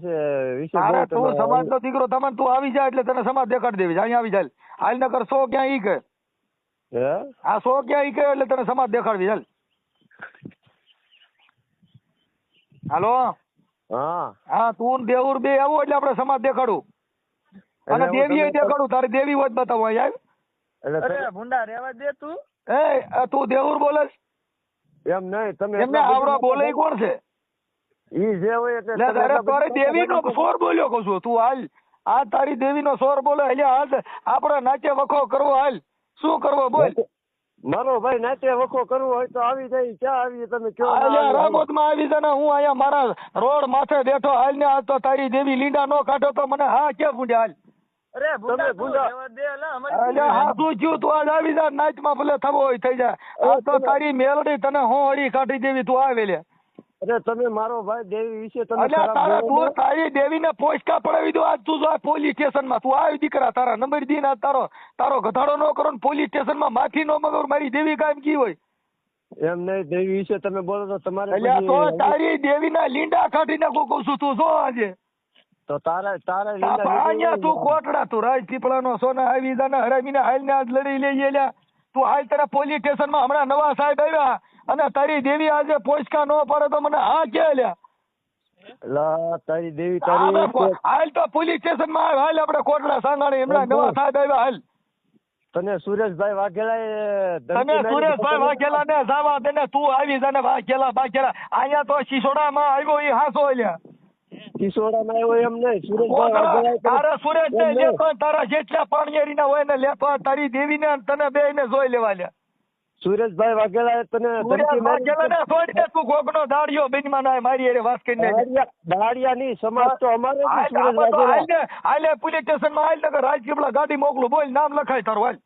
વિશે તારે તું સમાજ નો દીકરો તમે તું આવી જાય એટલે તને સમાજ દેખાડી દેવી અહીંયા આવી જાય હાલ નકર સો ક્યાં ઈ કે? આ સો ક્યાં ઈ કે એટલે તને સમાજ દેખાડવી. ચાલ હાલો? હા. હા તું દેવુર બે આવો એટલે આપણે સમાજ દેખાડું. અને દેવી દેખાડું. તારી દેવી હોય તો બતાવો. અહીંયા એટલે અરે ભૂંડા રેવા દે તું. એ તું દેવુર બોલે એમ નહીં તમે એમને આવડો બોલે કોણ છે? ઈ જે હોય એટલે લે તારે તારી દેવી નો સોર બોલ્યો કહું છું તું હાલ. આ તારી દેવી નો સોર બોલે એટલે હાલ. આપણે નાચે વખો કરવો હાલ. શું કરવો બોલ. મારો ભાઈ નાચે વખો કરવો હોય તો આવી જાય ક્યાં આવી તમે કયો ના અલ્યા આવી? રામોદમાં આવી છે હું અહીંયા મારા રોડ માથે બેઠો હાલ ને આ તો તારી દેવી લીંડા નો કાઢો તો મને હા કે ભૂંડે હાલ. અરે ભૂંડા- અલ્યા હા તું થયું તું આજ આવી જા નાચમાં ભલે થવો હોય થઈ જાય આ તો તારી મેલડી તને હું હળી કાઢી દેવી તું આવે લે. અરે તમે મારો ભાઈ દેવી વિશે તમે અલ્યા તારા તું તારી દેવી ને પોસ્ટકા પડાવી દો. આજ તું જો આ પોલીસ સ્ટેશનમાં તું આવી દીકરા તારા નંબર દી ના તારો તારો ગધાડો નો કરો ને પોલીસ સ્ટેશનમાં માફી નો મગર મારી દેવી કામ કી હોય? એમ નહીં દેવી વિશે તમે બોલો તો તમારે અલ્યા તો તારી દેવી ના લીંડા કાઢી નાખો કહું છું તું જો આજે. તો તારા તારા લીંડા અહીંયા તું કોટડા તું રાજ પીપળા નો સોના આવી હરામીને હાલ ને આજ લડી લઈએ લ્યા તું હાલ તારા પોલીસ સ્ટેશનમાં હમણાં નવા સાહેબ આવ્યા. અને તારી દેવી આજે પોચકા ન પડે તો મને હા કે લ્યા? લા, તારી દેવી તારી હાલ તો પોલીસ સ્ટેશનમાં હાલ આપણે કોટડા સાંગાણી એમના નવા સાહેબ આવ્યા હાલ. તને સુરેશભાઈ વાઘેલા તને સુરેશભાઈ વાઘેલા ને જાવા દે ને તું આવી જાને વાઘેલા વાઘેલા. અહીંયા તો શિસોડા માં આવ્યો એ હાસો લ્યા. કિશોરામાં આવ્યો એમ નહીં સુરેશભાઈ તને- તારા સુરેશ ને લેતો તારા જેટલા પાણીયારી ના હોય ને લેતો તારી દેવી ને તને બે ને જોઈ લેવા લ્યા. સુરેશભાઈ વાઘેલા તને ધમકી મારી ને તું ગોગનો દાડિયો બેનમાં ના મારી એરે વાસ કરીને દાડિયા ની સમાજ તો અમારે સુરેશ વાઘેલા. ને, પોલીસ સ્ટેશનમાં આલે કે રાજકીપલા ગાડી મોકલું બોલ નામ લખાય તારું હાલ.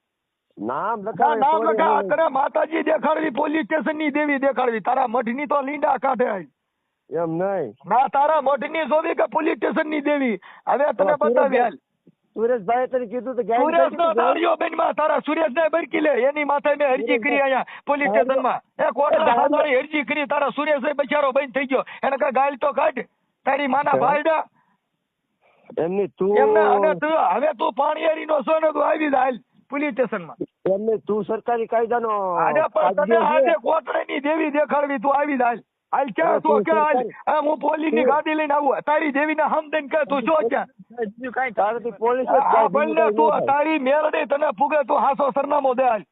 નામ લખાય નામ લખાય તને માતાજી દેખાડવી પોલીસ સ્ટેશનની દેવી દેખાડવી. તારા મઠની તો લીંડા કાઢે આઈ એમ નહીં. ના તારા મઠની જોવી કે પોલીસ સ્ટેશનની દેવી? હવે તને બતાવી હાલ. સુરેશભાઈ તને કીધું તો ગાડી સુરેશ નો દાડિયો બેનમાં તારા સુરેશ ને બરકી લે. એની માથે મેં અરજી કરી અહીંયા પોલીસ સ્ટેશનમાં એ કોટડા સાંભળી અરજી કરી તારા સુરેશ બચારો બંધ થઈ ગયો. એને કઈ ગાલ તો કાઢ. તારી માના? ભાઈડા એમની તું એમને અને તું હવે તું પાણીયારી નો છો ને તું આવી હાલ પોલીસ સ્ટેશનમાં એમને તું સરકારી કાયદાનો આજે પણ તને આજે. કોટડાની દેવી દેખાડવી તું આવી હાલ. હાલ ક્યાં તું કે ક્યાં હાલ? સરકારી- હું પોલીસની ગાડી લઈને આવું. તારી દેવી ને હમ દઈને કે તું શું ક્યાં? કઈ તારે પોલીસ આ બંને તું. તારી મેરડે તને ફૂગે તું હાસો સરનામો દે હાલ.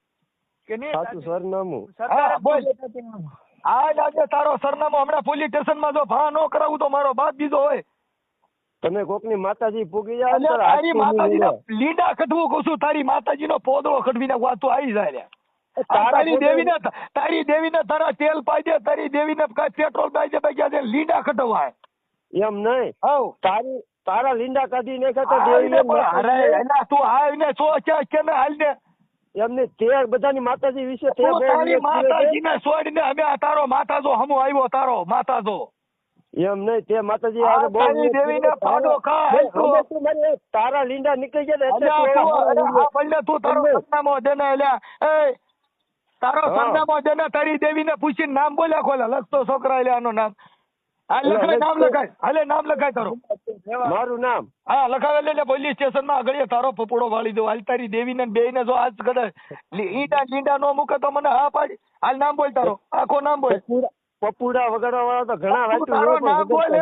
કે નહીં સાચું સરનામું. બોલ. આજ આજે તારો સરનામો હમણાં પોલીસ સ્ટેશનમાં જો ભા ન કરાવું તો મારો બાપ બીજો હોય. તમે કોકની માતાજી પૂગી જાય તારી માતાજી લીંડા કઢવું કહું છું તારી માતાજી નો પોદળો કઢવી નાખવા તું આવી જાય રે. આ તારા તારી પોતે- દેવી ને તારી દેવી ને તારા તેલ પાજે તારી દેવી ને પેટ્રોલ પાજે દે બાકી લીંડા ખટવાય એમ નહીં? હવ. તારી તારા લીંડા કાઢી નાખ્યા તો દેવી અરે એના તું આવીને સો છે કે ને હાલ ને એમને તે બધાની માતાજી વિશે તે તારી. માતાજીને છોડીને અમે આ તારો માતાજો હમો આવ્યો તારો માતા જો એમ નહીં તે માતાજી આ હારે બહુ દેવીને કર્યો. પાડો ખા, તારા- લીંડા નીકળી ગયા ને એટલે અલ્યા તું તારો બંને. દેને અલ્યા એ તારો. સરનામો દે ને તારી દેવીને પૂછીને નામ બોલ્યા ખોલા લખતો છોકરા એટલે આનું નામ. હા લખાય નામ લખાય હાલે નામ લખાય તારું. મારું નામ? હા લખાવે એટલે પોલીસ સ્ટેશનમાં આગળ તારો પપોડો વાળી દો હાલ તારી દેવીને બે ને જો આજ કદાચ ઈંડા લીંડા નો મૂકે તો મને હા પાડી. હાલ નામ બોલ તારો. આખો નામ બોલ. પપુડા વગાડવા વાળા તો ઘણા તારો નામ બોલ.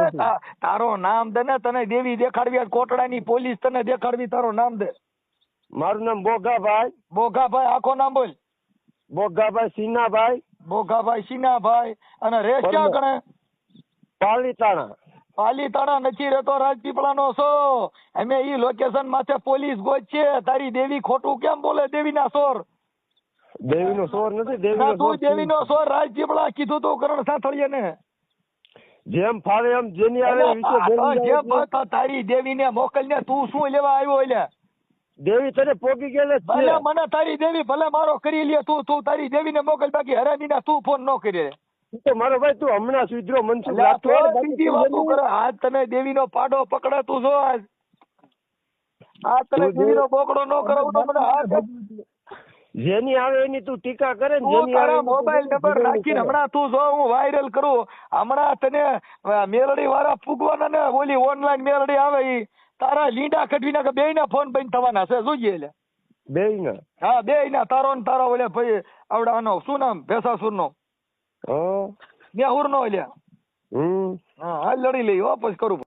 તારો નામ દે ને તને દેવી દેખાડવી આજ કોટડાની પોલીસ તને દેખાડવી તારો નામ દે. મારું નામ બોગાભાઈ. બોગાભાઈ આખો નામ બોલ. બોગાભાઈ સિન્હાભાઈ. બોગાભાઈ સિન્હાભાઈ અને રેસ ક્યાં ગણે. પાલીતાણા. પાલીતાણા નથી રહેતો રાજપીપળાનો છો. અમે ઈ લોકેશન માથે પોલીસ ગોજ છે તારી દેવી ખોટું કેમ બોલે દેવીના સોર? દેવીનો સોર નથી ના તું દેવી નો સોર રાજપીપળા કીધું તું કરણ સાથળીએ ને જેમ ફાવે એમ જેની આવે વિશે ને તારી દેવીને મોકલને તું શું લેવા આવ્યો એટલે? દેવી તને પોગી ગયેલ ભલે મને તારી દેવી ભલે મારો કરી લે તું તું તારી દેવીને મોકલ બાકી હરામીના તું ફોન ન કરી. તું તો મારો ભાઈ તું હમણાં સુધરો મનસુખ આજ તને દેવીનો પાડો પકડે તું જો આજ આ તને દેવી- નો બોકડો ન કરાવું તો મને હાથ જેની આવે એની તું ટીકા કરે ને જેની આવે મોબાઈલ નંબર રાખીને હમણાં તું જો હું વાયરલ કરું. હમણાં તને મેલડી વાળા ફૂગવાના ને ઓલી ઓનલાઈન મેલડી આવે ઈ. તારા લીંડા કઢવી નાખે બે ના ફોન બંધ થવાના છે જોઈએ એટલે બેયના. હા બે ના તારો ને તારો ઓલે ભાઈ આવડાનો શું નામ? ભેસાસુર નો મેહુર નો એટલે હમ. હા લડી લઈ હો પછી કરું.